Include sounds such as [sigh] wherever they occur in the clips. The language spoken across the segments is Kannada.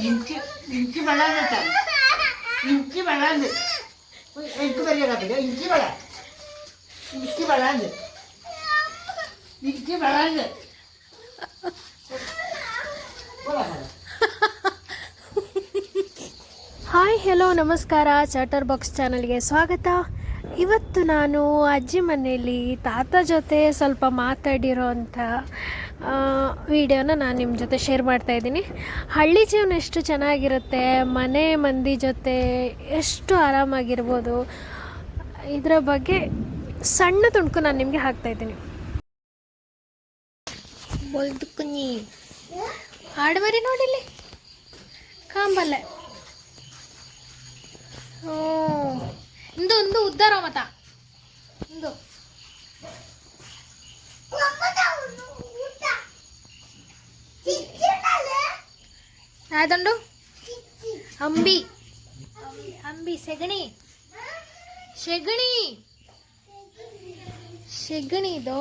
എനിക്ക് എനിക്ക് വെള്ളം കിട്ടാൻ എനിക്ക് വെള്ളം എനിക്ക് പറയാൻ പറ്റില്ല എനിക്ക് വെള്ളം എനിക്ക് വെള്ളം എനിക്ക് വെള്ളം ಹಾಯ್ ಹೆಲೋ ನಮಸ್ಕಾರ ಚಾಟರ್ ಬಾಕ್ಸ್ ಚಾನಲ್ಗೆ ಸ್ವಾಗತ ಇವತ್ತು ನಾನು ಅಜ್ಜಿ ಮನೆಯಲ್ಲಿ ತಾತ ಜೊತೆ ಸ್ವಲ್ಪ ಮಾತಾಡಿರೋ ಅಂಥ ವಿಡಿಯೋನ ನಾನು ನಿಮ್ಮ ಜೊತೆ ಶೇರ್ ಮಾಡ್ತಾ ಇದ್ದೀನಿ. ಹಳ್ಳಿ ಜೀವನ ಎಷ್ಟು ಚೆನ್ನಾಗಿರುತ್ತೆ ಮನೆ ಮಂದಿ ಜೊತೆ ಎಷ್ಟು ಆರಾಮಾಗಿರ್ಬೋದು ಇದರ ಬಗ್ಗೆ ಸಣ್ಣ ತುಣುಕು ನಾನು ನಿಮಗೆ ಹಾಕ್ತಾ ಇದ್ದೀನಿ. ಬೊಲ್ದು ಕುഞ്ഞി ಆಡುವರಿ ನೋಡಿಲ್ಲಿ? ಕಾಂಬಲ್ಲೆ ಹ್ಞೂ ಇಂದು ಇಂದು ಉದ್ದಾರ ಮತ. ಯಾವ್ದಂಡು? ಅಂಬಿ ಅಂಬಿ ಸೆಗಣಿ ಸೆಗಣಿ. ಸೆಗಣಿ. ಇದು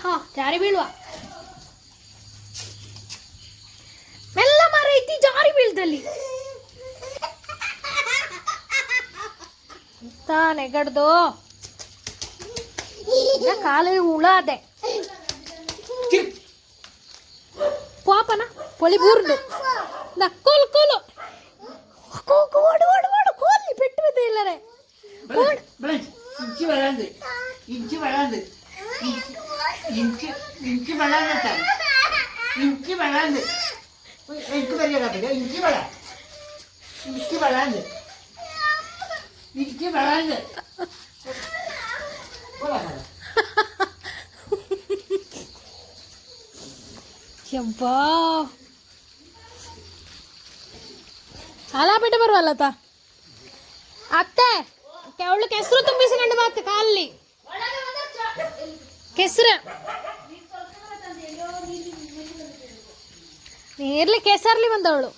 ಹಾ ಜಾರಿ ಬೀಳುವ. ಮೆಲ್ಲ ಮರ ಐತಿ ಜಾರಿ ಬೀಳ್ದಲ್ಲಿ. [laughs] ಎಂತ ನೆಗಡ್ದು കാൽ ഉളാതെ പാപ്പന പൊളി ബൂർണ്ട് കോൽ കോಲು ഓട് ഓട് ഓട്. കോലി പെട്ടുപത്തെ ഇല്ലറേ ഇഞ്ചി വരാണ്ട്. ഇഞ്ചി വരാണ്ട്. ഇഞ്ചി ഇഞ്ചി വരാണ്ട് ഇഞ്ചി വരാണ്ട്. ഇഞ്ചി വള ഇഞ്ചി വരാണ്ട്. ഇഞ്ചി വരാണ്ട്. ಯಬ್ಬಾ. ಸಾಲ ಬಿಟ್ಟು ಬರುವಲ್ಲತ್ತ ಅತ್ತೆ ಅವಳು ಕೆಸರು ತುಂಬಿಸಿಕೊಂಡು ಮಾತು ಕಾಲಲ್ಲಿ. ಕೆಸರು. ನೀರ್ಲಿ ಕೆಸರ್ಲಿ ಬಂದವಳು.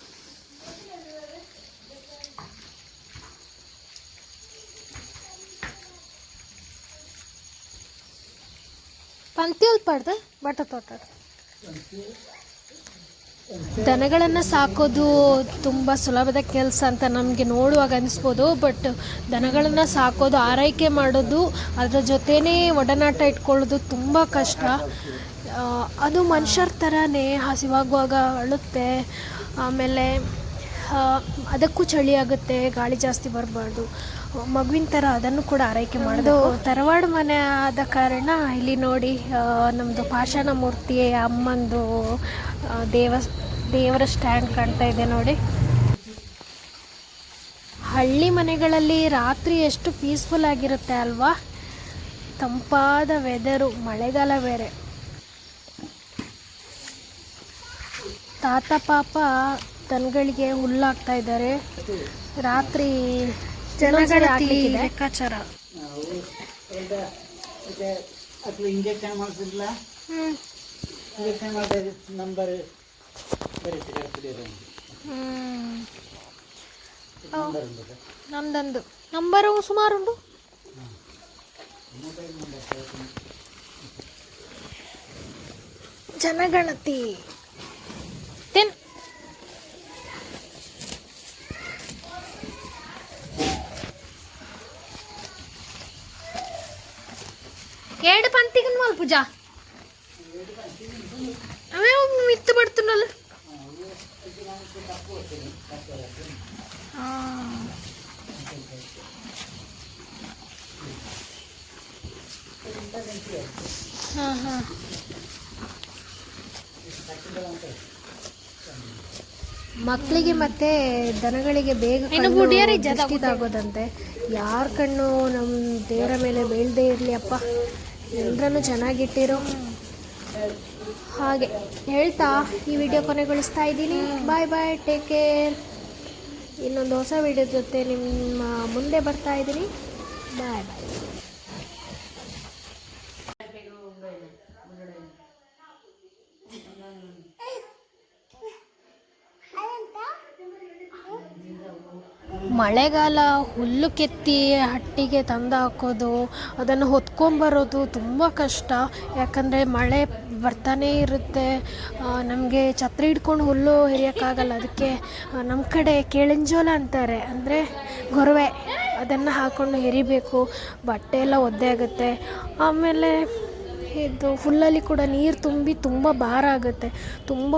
ಪಂಕ್ತಿ ಉಲ್ಪಾಡ್ದು ಬಟ್ಟೆ ತೋಟ ದನಗಳನ್ನು ಸಾಕೋದು ತುಂಬ ಸುಲಭದ ಕೆಲಸ ಅಂತ ನಮಗೆ ನೋಡುವಾಗ ಅನಿಸ್ಬೋದು ಬಟ್ ದನಗಳನ್ನು ಸಾಕೋದು ಆರೈಕೆ ಮಾಡೋದು, ಅದರ ಜೊತೆನೇ ಒಡನಾಟ ಇಟ್ಕೊಳ್ಳೋದು ತುಂಬ ಕಷ್ಟ. ಅದು ಮನುಷ್ಯರ ಥರನೇ ಹಸಿವಾಗುವಾಗ ಅಳುತ್ತೆ. ಆಮೇಲೆ ಅದಕ್ಕೂ ಚಳಿ ಆಗುತ್ತೆ ಗಾಳಿ ಜಾಸ್ತಿ ಬರಬಾರ್ದು. ಮಗುವಿನ ಥರ ಅದನ್ನು ಕೂಡ ಆರೈಕೆ ಮಾಡೋದು ತರವಾಡ ಮನೆ ಆದ ಕಾರಣ ಇಲ್ಲಿ ನೋಡಿ ನಮ್ಮದು ಪಾಷಾಣ ಮೂರ್ತಿ ಅಮ್ಮಂದು ದೇವ ದೇವರ ಸ್ಟ್ಯಾಂಡ್ ಕಾಣ್ತಾ ಇದೆ ನೋಡಿ. ಹಳ್ಳಿ ಮನೆಗಳಲ್ಲಿ ರಾತ್ರಿ ಎಷ್ಟು ಪೀಸ್ಫುಲ್ ಆಗಿರುತ್ತೆ ಅಲ್ವಾ? ತಂಪಾದ ವೆದರು ಮಳೆಗಾಲ ಬೇರೆ. ತಾತ ಪಾಪ ದನಗಳಿಗೆ ಹುಲ್ಲಾಗ್ತಾ ಇದ್ದಾರೆ. ರಾತ್ರಿ ಜನಗಣತಿ ಲೆಕ್ಕಾಚಾರ. ಅಥವಾ ಇಂಜೆಕ್ಷನ್ ಹ್ಮ್. ಇಂಜೆಕ್ಷನ್ ಮಾಡಿದ್ರೆ ನಂಬರ್ ನಮ್ದೊಂದು. ನಂಬರು ಸುಮಾರುಂಟು. ಜನಗಣತಿ. ತೆನ್ ఏడు పంతికి వాళ్ళు పూజ అవే మిత్తు పడుతున్నారు ಮಕ್ಕಳಿಗೆ ಮತ್ತೆ ದನಗಳಿಗೆ ಬೇಗ ಆಗೋದಂತೆ ಯಾರ ಕಣ್ಣು ನಮ್ಮ ದೇವರ ಮೇಲೆ ಬೀಳದೆ ಇರಲಿ ಅಪ್ಪ ಎಲ್ಲರನ್ನು ಚೆನ್ನಾಗಿಟ್ಟಿರೋ. ಹಾಗೆ ಹೇಳ್ತಾ ಈ ವಿಡಿಯೋ ಕೊನೆಗೊಳಿಸ್ತಾ ಇದ್ದೀನಿ. ಬಾಯ್ ಬಾಯ್ ಟೇಕ್ ಕೇರ್ ಇನ್ನೊಂದು ಹೊಸ ವಿಡಿಯೋ ಜೊತೆ ನಿಮ್ಮ ಮುಂದೆ ಬರ್ತಾ ಇದ್ದೀನಿ. ಬಾಯ್ ಬಾಯ್ ಮಳೆಗಾಲ ಹುಲ್ಲು ಕೆತ್ತಿ ಹಟ್ಟಿಗೆ ತಂದು ಹಾಕೋದು, ಅದನ್ನು ಹೊತ್ಕೊಂಬರೋದು ತುಂಬ ಕಷ್ಟ. ಯಾಕಂದರೆ ಮಳೆ ಬರ್ತಾನೇ ಇರುತ್ತೆ. ನಮಗೆ ಛತ್ರಿ ಹಿಡ್ಕೊಂಡು ಹುಲ್ಲು ಹಿರಿಯೋಕ್ಕಾಗಲ್ಲ ಅದಕ್ಕೆ ನಮ್ಮ ಕಡೆ ಕೇಳಿಂಜೋಲ ಅಂತಾರೆ. ಅಂದರೆ ಗೊರವೆ, ಅದನ್ನು ಹಾಕ್ಕೊಂಡು ಹೆರಿಬೇಕು ಬಟ್ಟೆ ಎಲ್ಲ ಒದ್ದೆ ಆಗುತ್ತೆ. ಆಮೇಲೆ ಇದು ಹುಲ್ಲಲ್ಲಿ ಕೂಡ ನೀರು ತುಂಬಿ ತುಂಬ ಭಾರ ಆಗುತ್ತೆ. ತುಂಬ